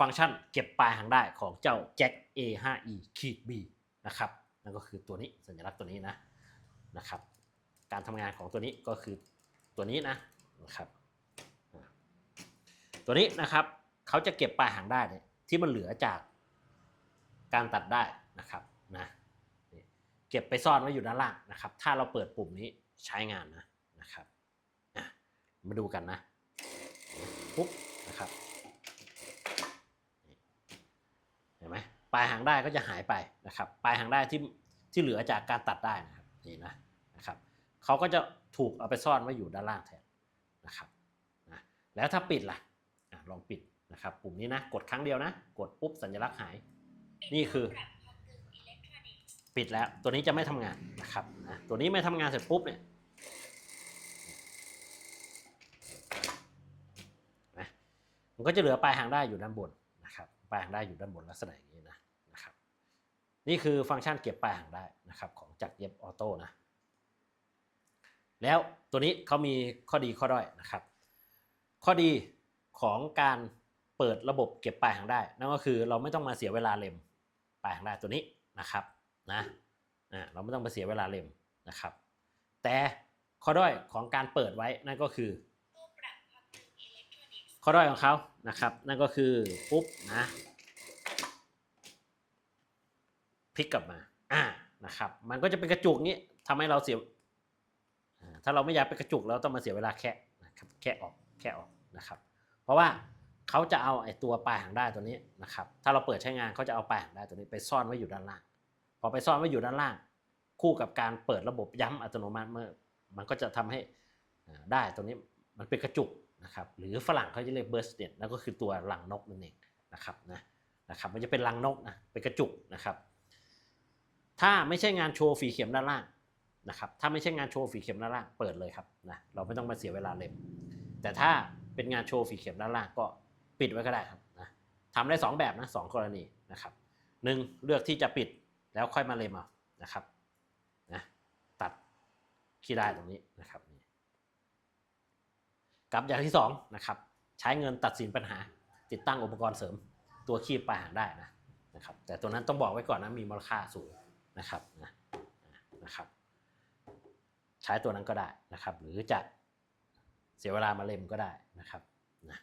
ฟังก์ชันเก็บปลายหางได้ของเจ้า Jack A5e ขีด B นะครับนั่นก็คือตัวนี้สัญลักษณ์ตัวนี้นะนะครับ การทำงานของตัวนี้ก็คือตัวนี้นะนะครับ ตัวนี้นะครับเขาจะเก็บปลายหางได้เนี่ยที่มันเหลือจากการตัดได้นะครับนะเก็บไปซ่อนไว้อยู่ด้านล่างนะครับ ถ้าเราเปิดปุ่มนี้ใช้งานนะนะครับมาดูกันนะปุ๊บนะครับ เห็นไหมปลายหางได้ก็จะหายไปนะครับ ปลายหางได้ที่ที่เหลือจากการตัดได้นะครับนี่นะนะครับเขาก็จะถูกเอาไปซ่อนไว้อยู่ด้านล่างแทนนะครับนะแล้วถ้าปิดล่ะอะลองปิดนะครับปุ่มนี้นะกดครั้งเดียวนะ กดปุ๊บสัญลักษณ์หาย นี่คือ ปิดแล้วตัวนี้จะไม่ทำงานนะครับนะตัวนี้ไม่ทำงานเสร็จปุ๊บเนี่ยนะมันก็จะเหลือปลายหางได้อยู่ด้านบนนะครับปลายหางได้อยู่ด้านบนลักษณะอย่างนี้นะ นะครับนี่คือฟังก์ชันเก็บปลายหางได้นะครับของจักรเย็บออโต้นะ แล้วตัวนี้เขามีข้อดีข้อด้อยนะครับ ข้อดีของการเปิดระบบเก็บปลายหางได้ นั่นก็คือเราไม่ต้องมาเสียเวลาเล็มปลายหางได้ตัวนี้นะครับนะอ่าเราไม่ต้องไปเสียเวลาเล็มนะครับ แต่ข้อด้อยของการเปิดไว้นั่นก็คือข้อด้อยของเขานะครับ นั่นก็คือปุ๊บนะพ ลิกกลับมา อ่านะครับ มันก็จะเป็นกระจุกนี้ทำให้เราเสีย ถ้าเราไม่อยากเป็นกระจุกเราต้องมาเสียเวลาแค่นะครับแค่ออกแค่ออกนะครับ เพราะว่าเขาจะเอาไอ้ตัวปลายหางได้ตัวนี้นะครับ ถ้าเราเปิดใช้งานเขาจะเอาปลายหางได้ตัวนี้ไปซ่อนไว้อยู่ด้านล่าง พอไปซ่อนไว้อยู่ด้านล่าง คู่กับการเปิดระบบย้ำอัตโนมัติเมื่อ มันก็จะทำให้ได้ตัวนี้มันเป็นกระจุกนะครับ หรือฝรั่งเขาจะเรียกเบอร์สเ t นั่นก็คือตัวรังนกนั่นเองนะครับนะนะครับ มันจะเป็นรังนกนะเป็นกระจุกนะครับ ถ้าไม่ใช่งานโชว์ฝีเข็มด้านล่างนะครับถ้าไม่ใช่งานโชว์ฝีเข็มด้านล่างเปิดเลยครับนะเราไม่ต้องมาเสียเวลาเล็มแต่ถ้าเป็นงานโชว์ฝีเข็มด้านล่างก็ปิดไว้ก็ได้ครับนะทำได้สองแบบนะสองกรณีนะครับหนึ่งเลือกที่จะปิดแล้วค่อยมาเล็มเอานะครับนะตัดขี้ได้ตรงนี้นะครับกับอย่างที่สองนะครับใช้เงินตัดสินปัญหา ติดตั้งอุปกรณ์เสริมตัวคีบปลายหางได้นะนะครับแต่ตัวนั้นต้องบอกไว้ก่อนนะมีมูลค่าสูง นะครับนะนะครับ ใช้ตัวนั้นก็ได้นะครับ หรือจะเสียเวลามาเล็มก็ได้นะครับนะ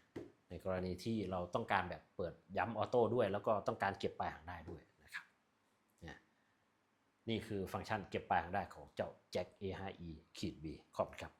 ในกรณีที่เราต้องการแบบเปิดย้ำออโต้ด้วย แล้วก็ต้องการเก็บปลายหางได้ด้วยนะครับเนี่ยนี่คือฟังก์ชันเก็บปลายหางได้ของเจ้า Jack A5e ขีด B ขอบคุณครับ